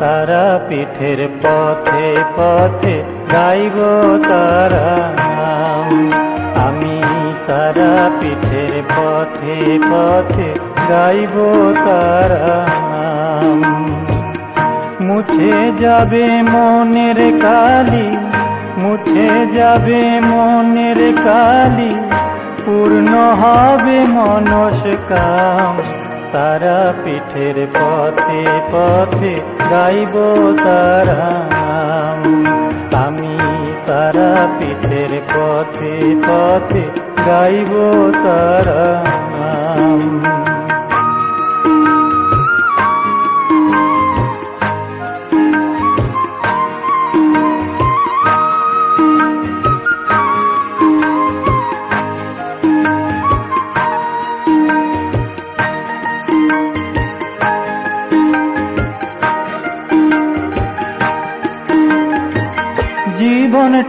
তারা পিঠের পথে পথে গাইব তারা আমি তারা পিঠের পথে পথে গাইব তারা মুছে যাবে মনের কালি, মুছে যাবে মনের কালি, পূর্ণ হবে মনস কাম তারা পিঠের পথে পথে গাইব তারা আমি তারা পিঠের পথে পথে গাইব তারা জীবনটা